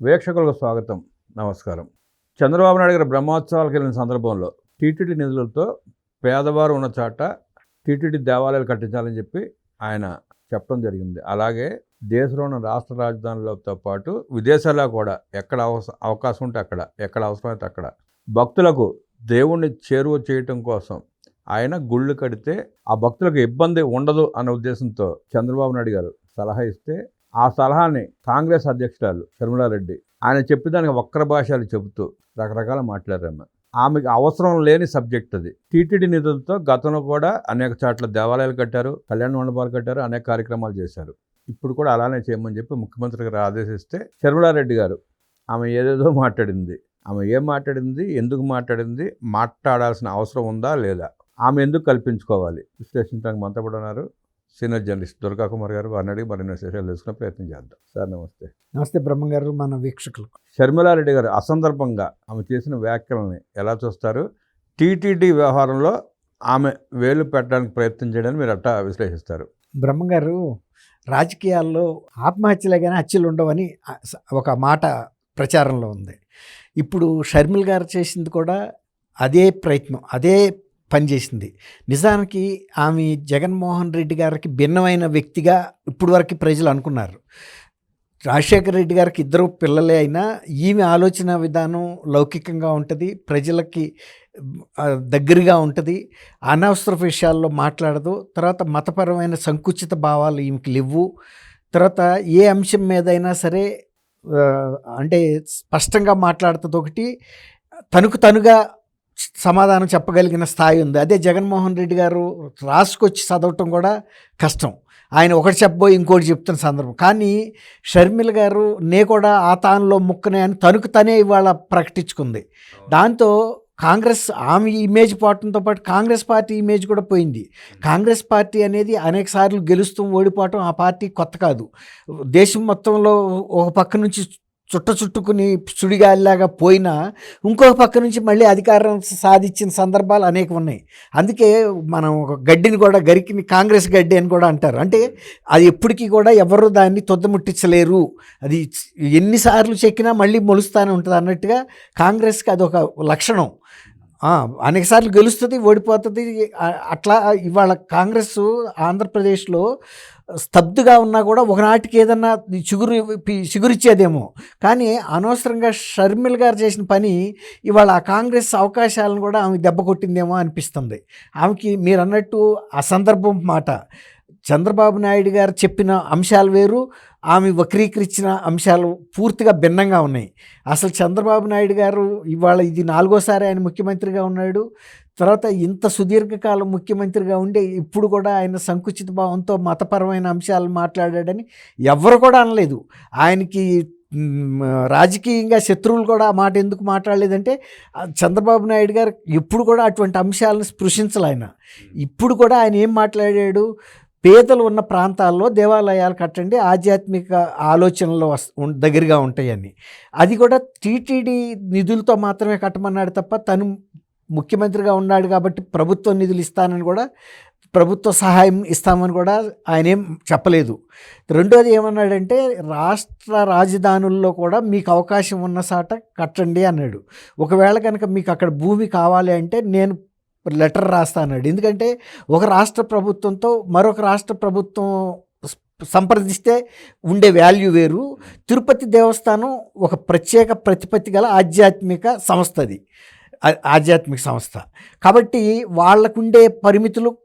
వీక్షకులకు స్వాగతం. నమస్కారం. చంద్రబాబు నాయుడు గారి బ్రహ్మోత్సవాలకు వెళ్ళిన సందర్భంలో టీటీడీ నిధులతో పేదవారు ఉన్న చాట టీటీడీ దేవాలయాలు కట్టించాలని చెప్పి ఆయన చెప్పడం జరిగింది. అలాగే దేశంలో ఉన్న రాష్ట్ర రాజధానులతో పాటు విదేశాల్లో కూడా ఎక్కడ అవస అవకాశం ఉంటే అక్కడ ఎక్కడ అవసరమైతే అక్కడ భక్తులకు దేవుణ్ణి చేరువ చేయటం కోసం ఆయన గుళ్ళు కడితే ఆ భక్తులకు ఇబ్బంది ఉండదు అన్న ఉద్దేశంతో చంద్రబాబు నాయుడు గారు సలహా ఇస్తే ఆ సలహాని కాంగ్రెస్ అధ్యక్షురాలు శర్మిలారెడ్డి ఆయన చెప్పేదానికి వక్ర భాషలు చెబుతూ రకరకాల మాట్లాడారు ఆమెకు అవసరం లేని సబ్జెక్ట్ అది. టీటీడీ నిధులతో గతంలో కూడా అనేక చోట్ల దేవాలయాలు కట్టారు కళ్యాణ మండపాలు కట్టారు అనేక కార్యక్రమాలు చేశారు. ఇప్పుడు కూడా అలానే చేయమని చెప్పి ముఖ్యమంత్రి గారు ఆదేశిస్తే శర్మిలారెడ్డి గారు ఆమె ఏదేదో మాట్లాడింది. ఆమె ఏం మాట్లాడింది ఎందుకు మాట్లాడింది మాట్లాడాల్సిన అవసరం ఉందా లేదా? ఆమె ఎందుకు కల్పించుకోవాలి? విశ్లేషించడానికి మనతో కూడా ఉన్నారు? సీనియర్ జర్నలిస్ట్ దుర్గా కుమార్ గారు వారిని అడిగి మరిన్ని విశేషాలు తెలుసుకునే ప్రయత్నం చేద్దాం. సార్ నమస్తే. నమస్తే బ్రహ్మంగారు మన వీక్షకులకు. షర్మిలారెడ్డి గారు అసందర్భంగా ఆమె చేసిన వ్యాఖ్యలని ఎలా చూస్తారు? టీటీడీ వ్యవహారంలో ఆమె వేలు పెట్టడానికి ప్రయత్నం చేయడానికి మీరు అట్టా విశ్లేషిస్తారు? బ్రహ్మంగారు రాజకీయాల్లో ఆత్మహత్యలే కానీ హత్యలు ఉండవని ఒక మాట ప్రచారంలో ఉంది. ఇప్పుడు షర్మిల్ గారు చేసింది కూడా అదే ప్రయత్నం అదే పనిచేసింది. నిజానికి ఆమె జగన్మోహన్ రెడ్డి గారికి భిన్నమైన వ్యక్తిగా ఇప్పుడు వరకు ప్రజలు అనుకున్నారు. రాజశేఖర రెడ్డి గారికి ఇద్దరు పిల్లలే అయినా ఈమె ఆలోచన విధానం లౌకికంగా ఉంటుంది ప్రజలకి దగ్గరగా ఉంటుంది. అనవసర విషయాల్లో మాట్లాడదు. తర్వాత మతపరమైన సంకుచిత భావాలు ఈమెకి లేవు. తర్వాత ఏ అంశం మీదైనా సరే అంటే స్పష్టంగా మాట్లాడుతుంది ఒకటి తనకు తనుగా సమాధానం చెప్పగలిగిన స్థాయి ఉంది. అదే జగన్మోహన్ రెడ్డి గారు రాసుకొచ్చి చదవటం కూడా కష్టం. ఆయన ఒకటి చెప్పబోయి ఇంకోటి చెప్తున్న సందర్భం. కానీ షర్మిల గారు నే కూడా ఆ తానులో ముక్కనే అని తనకు తనే ఇవాళ ప్రకటించుకుంది. దాంతో కాంగ్రెస్ ఆమె ఇమేజ్ పోవడంతో పాటు కాంగ్రెస్ పార్టీ ఇమేజ్ కూడా పోయింది. కాంగ్రెస్ పార్టీ అనేది అనేక సార్లు గెలుస్తూ ఓడిపోవటం ఆ పార్టీ కొత్త కాదు. దేశం మొత్తంలో ఒక పక్క నుంచి చుట్ట చుట్టుకుని సుడిగాలిలాగా పోయినా ఇంకొక పక్క నుంచి మళ్ళీ అధికారం సాధించిన సందర్భాలు అనేక ఉన్నాయి. అందుకే మనం ఒక గడ్డిని కూడా గరికిని కాంగ్రెస్ గడ్డి అని కూడా అంటారు. అంటే అది ఎప్పటికీ కూడా ఎవరు దాన్ని తొద్దముట్టించలేరు. అది ఎన్నిసార్లు చెక్కినా మళ్ళీ మొలుస్తూనే ఉంటుంది అన్నట్టుగా కాంగ్రెస్కి అదొక లక్షణం. అనేకసార్లు గెలుస్తుంది ఓడిపోతుంది అట్లా ఇవాళ కాంగ్రెస్ ఆంధ్రప్రదేశ్లో స్తబ్దుగా ఉన్నా కూడా ఒకనాటికి ఏదన్నా చిగురు చిగురిచ్చేదేమో. కానీ అనవసరంగా షర్మిల్ గారు చేసిన పని ఇవాళ ఆ కాంగ్రెస్ అవకాశాలను కూడా ఆమె దెబ్బ కొట్టిందేమో అనిపిస్తుంది. ఆమెకి మీరు అన్నట్టు సందర్భం మాట. చంద్రబాబు నాయుడు గారు చెప్పిన అంశాలు వేరు ఆమె వక్రీకరించిన అంశాలు పూర్తిగా భిన్నంగా ఉన్నాయి. అసలు చంద్రబాబు నాయుడు గారు ఇవాళ ఇది నాలుగోసారి ఆయన ముఖ్యమంత్రిగా ఉన్నాడు. తర్వాత ఇంత సుదీర్ఘకాలం ముఖ్యమంత్రిగా ఉండే ఇప్పుడు కూడా ఆయన సంకుచిత భావంతో మతపరమైన అంశాలు మాట్లాడాడని ఎవరు కూడా అనలేదు. ఆయనకి రాజకీయంగా శత్రువులు కూడా ఆ మాట ఎందుకు మాట్లాడలేదంటే చంద్రబాబు నాయుడు గారు ఎప్పుడు కూడా అటువంటి అంశాలను స్పృశించలే ఆయన. ఇప్పుడు కూడా ఆయన ఏం మాట్లాడాడు? పేదలు ఉన్న ప్రాంతాల్లో దేవాలయాలు కట్టండి ఆధ్యాత్మిక ఆలోచనలు వస్- దగ్గరగా ఉంటాయని. అది కూడా టీటీడీ నిధులతో మాత్రమే కట్టమన్నాడు తప్ప తను ముఖ్యమంత్రిగా ఉన్నాడు కాబట్టి ప్రభుత్వ నిధులు ఇస్తానని కూడా ప్రభుత్వ సహాయం ఇస్తామని కూడా ఆయన ఏం చెప్పలేదు. రెండోది ఏమన్నాడంటే రాష్ట్ర రాజధానుల్లో కూడా మీకు అవకాశం ఉన్న సాట కట్టండి అన్నాడు. ఒకవేళ కనుక మీకు అక్కడ భూమి కావాలి అంటే నేను లెటర్ రాస్తా అన్నాడు. ఎందుకంటే ఒక రాష్ట్ర ప్రభుత్వంతో మరొక రాష్ట్ర ప్రభుత్వం సంప్రదిస్తే ఉండే వాల్యూ వేరు. తిరుపతి దేవస్థానం ఒక ప్రత్యేక ప్రతిపత్తి గల ఆధ్యాత్మిక సంస్థ అది ఆధ్యాత్మిక సంస్థ. కాబట్టి వాళ్ళకుండే పరిమితులు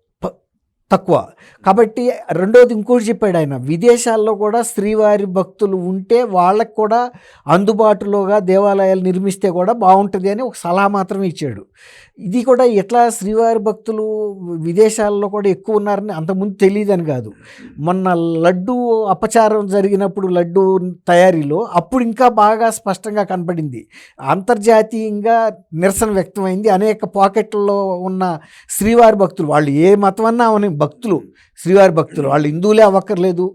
తక్కువ. కాబట్టి రెండోది ఇంకోటి చెప్పాడు ఆయన. విదేశాల్లో కూడా శ్రీవారి భక్తులు ఉంటే వాళ్ళకు కూడా అందుబాటులోగా దేవాలయాలు నిర్మిస్తే కూడా బాగుంటుంది అని ఒక సలహా మాత్రమే ఇచ్చాడు. ఇది కూడా ఎట్లా శ్రీవారి భక్తులు విదేశాల్లో కూడా ఎక్కువ ఉన్నారని అంతకుముందు తెలియదని కాదు. మొన్న లడ్డు అపచారం జరిగినప్పుడు లడ్డు తయారీలో అప్పుడు ఇంకా బాగా స్పష్టంగా కనపడింది. అంతర్జాతీయంగా నిరసన వ్యక్తమైంది. అనేక పాకెట్లలో ఉన్న శ్రీవారి భక్తులు వాళ్ళు ఏ మతం అన్నా అవని భక్తులు శ్రీవారి భక్తులు. వాళ్ళు హిందువులే అవ్వక్కర్లేదు.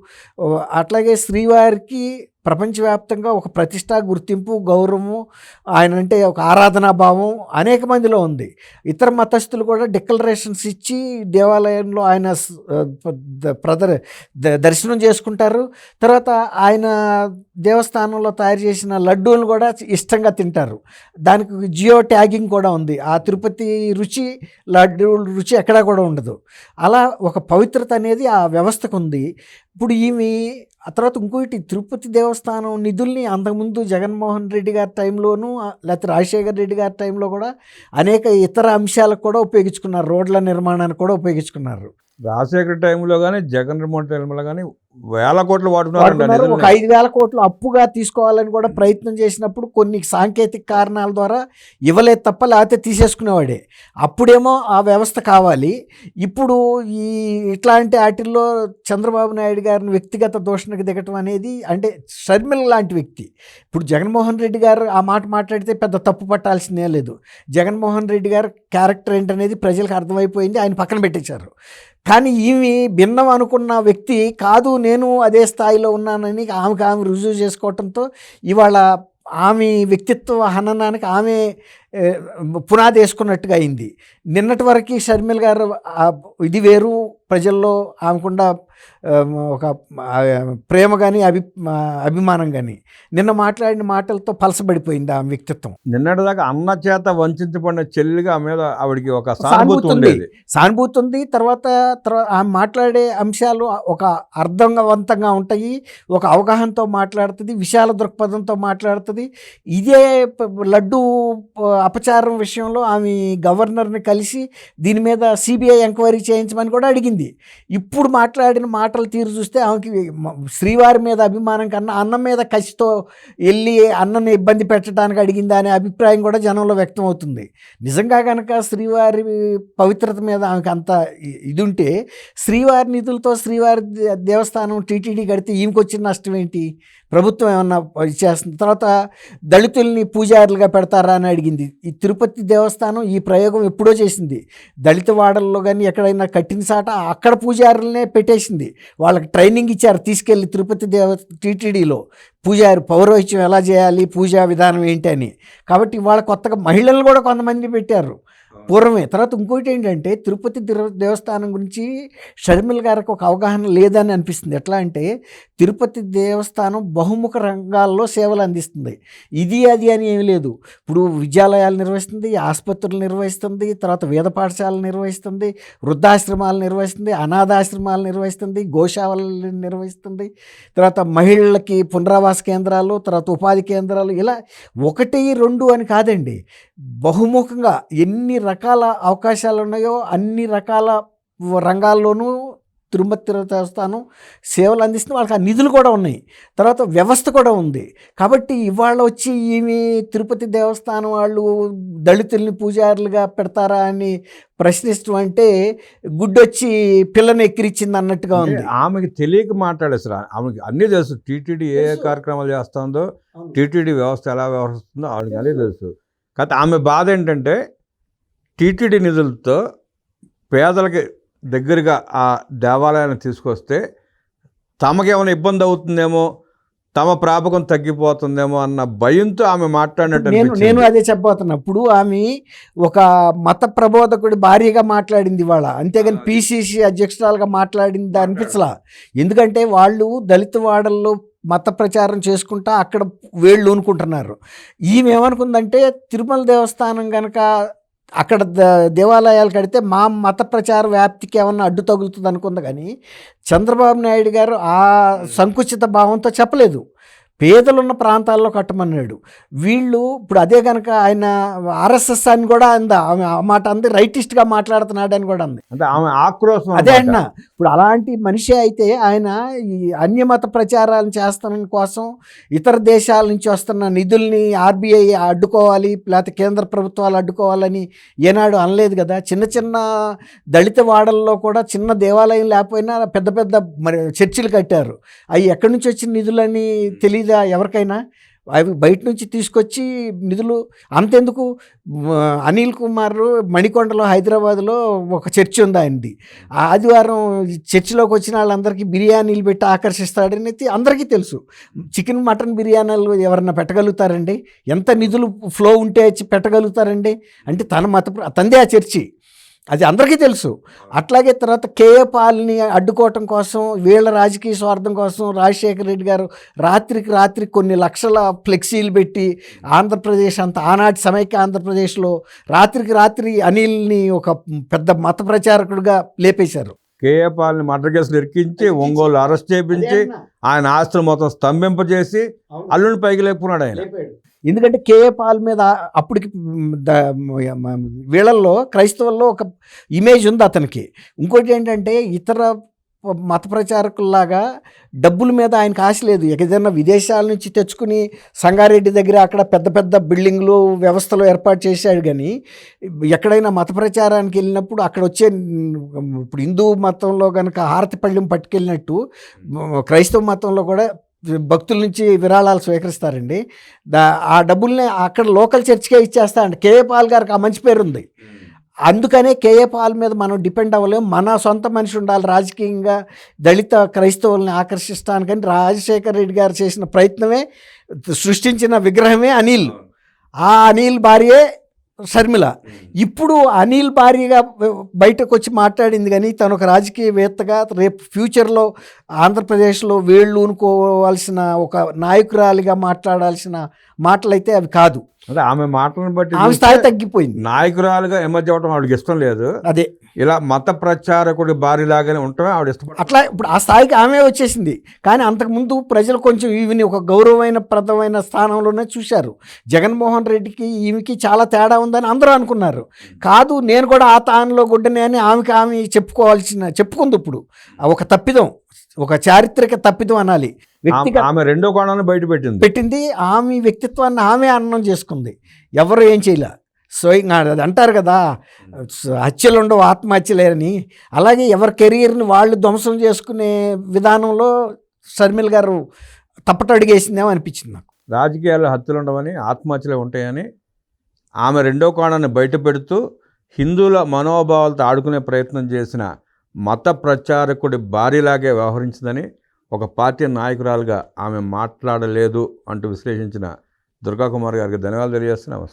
అట్లాగే శ్రీవారికి ప్రపంచవ్యాప్తంగా ఒక ప్రతిష్ట గుర్తింపు గౌరవము ఆయన అంటే ఒక ఆరాధనా భావం అనేక మందిలో ఉంది. ఇతర మతస్థులు కూడా డిక్లరేషన్స్ ఇచ్చి దేవాలయంలో ఆయన ప్రదర్ దర్శనం చేసుకుంటారు. తర్వాత ఆయన దేవస్థానంలో తయారు చేసిన లడ్డూలు కూడా ఇష్టంగా తింటారు. దానికి జియో ట్యాగింగ్ కూడా ఉంది. ఆ తిరుపతి రుచి లడ్డూ రుచి ఎక్కడా కూడా ఉండదు. అలా ఒక పవిత్రత అనేది ఆ వ్యవస్థకు ఉంది. ఇప్పుడు ఈమె ఆ తర్వాత ఇంకోటి తిరుపతి దేవస్థానం నిధుల్ని అంతకుముందు జగన్మోహన్ రెడ్డి గారి టైంలోనూ లేకపోతే రాజశేఖర్ రెడ్డి గారి టైంలో కూడా అనేక ఇతర అంశాలకు కూడా ఉపయోగించుకున్నారు. రోడ్ల నిర్మాణానికి కూడా ఉపయోగించుకున్నారు. రాజశేఖర టైంలో కానీ జగన్ మోహన్ టైంలో కానీ వేల కోట్లు వాడుకున్నారు ఒక ఐదు వేల కోట్లు అప్పుగా తీసుకోవాలని కూడా ప్రయత్నం చేసినప్పుడు కొన్ని సాంకేతిక కారణాల ద్వారా ఇవ్వలేదు తప్ప లేకపోతే తీసేసుకునేవాడే. అప్పుడేమో ఆ వ్యవస్థ కావాలి. ఇప్పుడు ఈ ఇట్లాంటి వాటిల్లో చంద్రబాబు నాయుడు గారిని వ్యక్తిగత దూషణకు దిగటం అనేది అంటే షర్మిల లాంటి వ్యక్తి. ఇప్పుడు జగన్మోహన్ రెడ్డి గారు ఆ మాట మాట్లాడితే పెద్ద తప్పు పట్టాల్సిందే లేదు. జగన్మోహన్ రెడ్డి గారు క్యారెక్టర్ ఏంటనేది ప్రజలకు అర్థమైపోయింది. ఆయన పక్కన పెట్టేశారు. కానీ ఈమె భిన్నం అనుకున్న వ్యక్తి కాదు నేను అదే స్థాయిలో ఉన్నానని ఆమెకు ఆమె రుజువు చేసుకోవటంతో ఇవాళ ఆమె వ్యక్తిత్వ హననానికి ఆమె పునాది వేసుకున్నట్టుగా అయింది. నిన్నటి వరకు షర్మిల్ గారు ఇది వేరు ప్రజల్లో ఆమెకుండా ఒక ప్రేమ కానీ అభి అభిమానం కానీ నిన్న మాట్లాడిన మాటలతో పలసబడిపోయింది ఆమె వ్యక్తిత్వం. నిన్నటిదాకా అన్న చేత వంచబడిన చెల్లిగా ఆమె మీద ఆవిడకి ఒక సానుభూతి ఉంది. ఉండేది. సానుభూతి ఉంది. తర్వాత తర్వాత ఆమె మాట్లాడే అంశాలు ఒక అర్థవంతంగా ఉంటాయి. ఒక అవగాహనతో మాట్లాడుతుంది. విశాల దృక్పథంతో మాట్లాడుతుంది. ఇదే లడ్డు అపచారం విషయంలో ఆమె గవర్నర్ని కలిసి దీని మీద సిబిఐ ఎంక్వైరీ చేయించమని కూడా అడిగింది. ఇప్పుడు మాట్లాడిన మాటలు తీరు చూస్తే ఆమెకి శ్రీవారి మీద అభిమానం కన్నా అన్నం మీద కసితో వెళ్ళి అన్నని ఇబ్బంది పెట్టడానికి అడిగింది అనే అభిప్రాయం కూడా జనంలో వ్యక్తం అవుతుంది నిజంగా కనుక శ్రీవారి పవిత్రత మీద ఆమెకు అంత ఇది ఉంటే శ్రీవారి నిధులతో శ్రీవారి దే- దేవస్థానం టీటీడీ కడితే ఈమెకి వచ్చిన నష్టం ఏంటి? ప్రభుత్వం ఏమన్నా ఇచ్చేస్తుంది తర్వాత దళితుల్ని పూజారులుగా పెడతారా అని అడిగింది. ఈ తిరుపతి దేవస్థానం ఈ ప్రయోగం ఎప్పుడో చేసింది. దళిత వాడల్లో కానీ ఎక్కడైనా కట్టిన సాట అక్కడ పూజారులనే పెట్టేసింది. వాళ్ళకి ట్రైనింగ్ ఇచ్చారు తీసుకెళ్ళి తిరుపతి దేవ టీటీడీలో. పూజారి పౌరోహిత్యం ఎలా చేయాలి? పూజా విధానం ఏంటి అని. కాబట్టి వాళ్ళ కొత్తగా మహిళలు కూడా కొంతమంది పెట్టారు. పూర్వమే. తర్వాత ఇంకోటి ఏంటంటే తిరుపతి దేవస్థానం గురించి షర్మిల్ గారికి ఒక అవగాహన లేదని అనిపిస్తుంది. ఎట్లా అంటే తిరుపతి దేవస్థానం బహుముఖ రంగాల్లో సేవలు అందిస్తుంది. ఇది అది అని ఏమీ లేదు. ఇప్పుడు విద్యాలయాలు నిర్వహిస్తుంది ఆసుపత్రులు నిర్వహిస్తుంది తర్వాత వేద పాఠశాలలు నిర్వహిస్తుంది వృద్ధాశ్రమాలు నిర్వహిస్తుంది అనాథాశ్రమాలు నిర్వహిస్తుంది గోశాలలు నిర్వహిస్తుంది తర్వాత మహిళలకి పునరావాస కేంద్రాలు తర్వాత ఉపాధి కేంద్రాలు ఇలా ఒకటి రెండు అని కాదండి. బహుముఖంగా ఎన్ని రకాల అవకాశాలు ఉన్నాయో అన్ని రకాల రంగాల్లోనూ తిరుమల తిరుపతి దేవస్థానం సేవలు అందిస్తుంది. వాళ్ళకి ఆ నిధులు కూడా ఉన్నాయి. తర్వాత వ్యవస్థ కూడా ఉంది. కాబట్టి ఇవాళ వచ్చి ఈమె తిరుపతి దేవస్థానం వాళ్ళు దళితుల్ని పూజారులుగా పెడతారా అని ప్రశ్నించడం అంటే గుడ్డొచ్చి పిల్లని ఎక్కిరిచ్చింది అన్నట్టుగా ఉంది. ఆమెకి తెలియక మాట్లాడేసారు ఆమెకి అన్నీ తెలుసు. టీటీడీ ఏ. కార్యక్రమాలు చేస్తుందో టీటీడీ వ్యవస్థ ఎలా వ్యవహరిస్తుందో ఆవిడకి అన్నీ తెలుసు. కాకపోతే ఆమె బాధ ఏంటంటే టీటీడీ నిధులతో పేదలకి దగ్గరగా ఆ దేవాలయాన్ని తీసుకొస్తే తమకేమైనా ఇబ్బంది అవుతుందేమో తమ ప్రాపకం తగ్గిపోతుందేమో అన్న భయంతో ఆమె మాట్లాడినట్టు నేను నేను. అదే చెప్పబోతున్నా. ఇప్పుడు ఆమె ఒక మత ప్రబోధకుడి భార్యగా మాట్లాడింది ఇవాళ. అంతేగాని పిసిసి అధ్యక్షురాలుగా మాట్లాడింది అనిపించలా. ఎందుకంటే వాళ్ళు దళిత వాడల్లో మత ప్రచారం చేసుకుంటా అక్కడ వేళ్ళు ఊనుకుంటున్నారు. ఈమె ఏమనుకుందంటే తిరుమల దేవస్థానం కనుక అక్కడ ద- దేవాలయాలు కడితే మా మత ప్రచార వ్యాప్తికి ఏమన్నా అడ్డు తగులుతుంది అనుకుంది కానీ చంద్రబాబు నాయుడు గారు ఆ సంకుచిత భావంతో చెప్పలేదు. పేదలున్న ప్రాంతాల్లో కట్టమన్నాడు. వీళ్ళు ఇప్పుడు అదే కనుక ఆయన ఆర్ఎస్ఎస్ అని కూడా అంద ఆమె ఆ మాట అంది రైటిస్ట్గా మాట్లాడుతున్నాడు అని కూడా అంది. అంటే ఆమె ఆక్రోశం అదే. అన్న ఇప్పుడు అలాంటి మనిషి అయితే ఆయన ఈ అన్యమత ప్రచారాలను చేస్తాన కోసం ఇతర దేశాల నుంచి వస్తున్న నిధుల్ని ఆర్బీఐ అడ్డుకోవాలి లేకపోతే కేంద్ర ప్రభుత్వాలు అడ్డుకోవాలని ఏనాడు అనలేదు కదా. చిన్న చిన్న దళిత వాడల్లో కూడా చిన్న దేవాలయం లేకపోయినా పెద్ద పెద్ద మరి చర్చిలు కట్టారు. అవి ఎక్కడి నుంచి వచ్చిన నిధులని తెలీదా ఎవరికైనా? అవి బయట నుంచి తీసుకొచ్చి నిధులు అంతెందుకు? అనిల్ కుమార్ మణికొండలో హైదరాబాద్లో ఒక చర్చి ఉంది ఆయనది. ఆదివారం చర్చిలోకి వచ్చిన వాళ్ళందరికీ బిర్యానీలు పెట్టి ఆకర్షిస్తాడని అందరికీ తెలుసు. చికెన్ మటన్ బిర్యానీలు ఎవరన్నా పెట్టగలుగుతారండి? ఎంత నిధులు ఫ్లో ఉంటే పెట్టగలుగుతారండి? అంటే తన మత తందే ఆ చర్చి. అది అందరికీ తెలుసు. అట్లాగే తర్వాత కేఏ పాల్ని అడ్డుకోవటం కోసం వీళ్ళ రాజకీయ స్వార్థం కోసం రాజశేఖర రెడ్డి గారు రాత్రికి రాత్రి కొన్ని లక్షల ఫ్లెక్సీలు పెట్టి ఆంధ్రప్రదేశ్ అంత ఆనాటి సమైక్య ఆంధ్రప్రదేశ్లో రాత్రికి రాత్రి అనిల్ని ఒక పెద్ద మత ప్రచారకుడిగా లేపేశారు. కేఏ పాల్ని మర్డర్ కేసులు ఇరికించి ఒంగోలు అరెస్ట్ చేయించి ఆయన ఆస్తులు మొత్తం స్తంభింపజేసి అల్లుని పైకి లేపుకున్నాడు ఆయన. ఎందుకంటే కేఏ పాల్ మీద అప్పటికి వీళ్ళల్లో క్రైస్తవుల్లో ఒక ఇమేజ్ ఉంది అతనికి. ఇంకోటి ఏంటంటే ఇతర మత ప్రచారకుల్లాగా డబ్బుల మీద ఆయనకు ఆశ లేదు. ఏదైనా విదేశాల నుంచి తెచ్చుకుని సంగారెడ్డి దగ్గర అక్కడ పెద్ద పెద్ద బిల్డింగ్లు వ్యవస్థలు ఏర్పాటు చేశాడు కానీ ఎక్కడైనా మత ప్రచారానికి వెళ్ళినప్పుడు అక్కడ వచ్చే ఇప్పుడు హిందూ మతంలో కనుక హారతి పళ్ళెం పట్టుకెళ్ళినట్టు క్రైస్తవ మతంలో కూడా భక్తుల నుంచి విరాళాలు స్వీకరిస్తారండి. దా ఆ డబ్బుల్ని అక్కడ లోకల్ చర్చ్కే ఇచ్చేస్తారండి కేఏ పాల్ గారికి ఆ మంచి పేరు ఉంది. అందుకనే కేఏ పాల్ మీద మనం డిపెండ్ అవ్వలేం. మన సొంత మనిషి ఉండాలి రాజకీయంగా. దళిత క్రైస్తవుల్ని ఆకర్షిస్తానికని రాజశేఖర రెడ్డి గారు చేసిన ప్రయత్నమే సృష్టించిన విగ్రహమే అనిల్. ఆ అనిల్ భార్యే షర్మిల. ఇప్పుడు అనిల్ భార్యగా బయటకు వచ్చి మాట్లాడింది కానీ తను ఒక రాజకీయవేత్తగా రేపు ఫ్యూచర్లో ఆంధ్రప్రదేశ్లో వేళ్ళు ఊనుకోవాల్సిన ఒక నాయకురాలిగా మాట్లాడాల్సిన మాటలైతే అవి కాదు. అంటే ఆమె మాటలను బట్టి ఆమె స్థాయి తగ్గిపోయింది. నాయకురాలుగా ఎమర్జీ అవడం ఆవిడకి ఇష్టం లేదు. అదే. ఇలా మత ప్రచారకుడి భార్యలాగానే ఉండటమే ఆవిడ ఇష్టపడ అట్లా ఇప్పుడు ఆ స్థాయికి ఆమె వచ్చేసింది. కానీ అంతకుముందు ప్రజలు కొంచెం ఈవిని ఒక గౌరవమైన ప్రదమైన స్థానంలోనే చూశారు. జగన్మోహన్ రెడ్డికి ఈమెకి చాలా తేడా ఉందని అందరూ అనుకున్నారు. కాదు నేను కూడా ఆ తానులో గుడ్డనే అని ఆమెకి ఆమె చెప్పుకోవాల్సిన చెప్పుకుంది ఇప్పుడు. ఒక తప్పిదం ఒక చారిత్రక తప్పిదం అనాలి. వ్యక్తిగత ఆమె రెండో కోణాన్ని బయట పెట్టింది. పెట్టింది. ఆమె వ్యక్తిత్వాన్ని ఆమె అన్నం చేసుకుంది. ఎవరు ఏం చేయలే. స్వయంగా అది అంటారు కదా హత్యలు ఉండవు ఆత్మహత్యలేరని అలాగే ఎవరి కెరీర్ని వాళ్ళు ధ్వంసం చేసుకునే విధానంలో షర్మిల్ గారు తప్పటడుగేసిందేమో అనిపించింది నాకు. రాజకీయాల్లో హత్యలు ఉండవని ఆత్మహత్యలు ఉంటాయని ఆమె రెండో కోణాన్ని బయట పెడుతూ హిందువుల మనోభావాలతో ఆడుకునే ప్రయత్నం చేసిన మత ప్రచారకుడి భార్యలాగే వ్యవహరించిందని ఒక పార్టీ నాయకురాలుగా ఆమె మాట్లాడలేదు అంటూ విశ్లేషించిన దుర్గాకుమార్ గారికి ధన్యవాదాలు తెలియజేస్తున్నాం.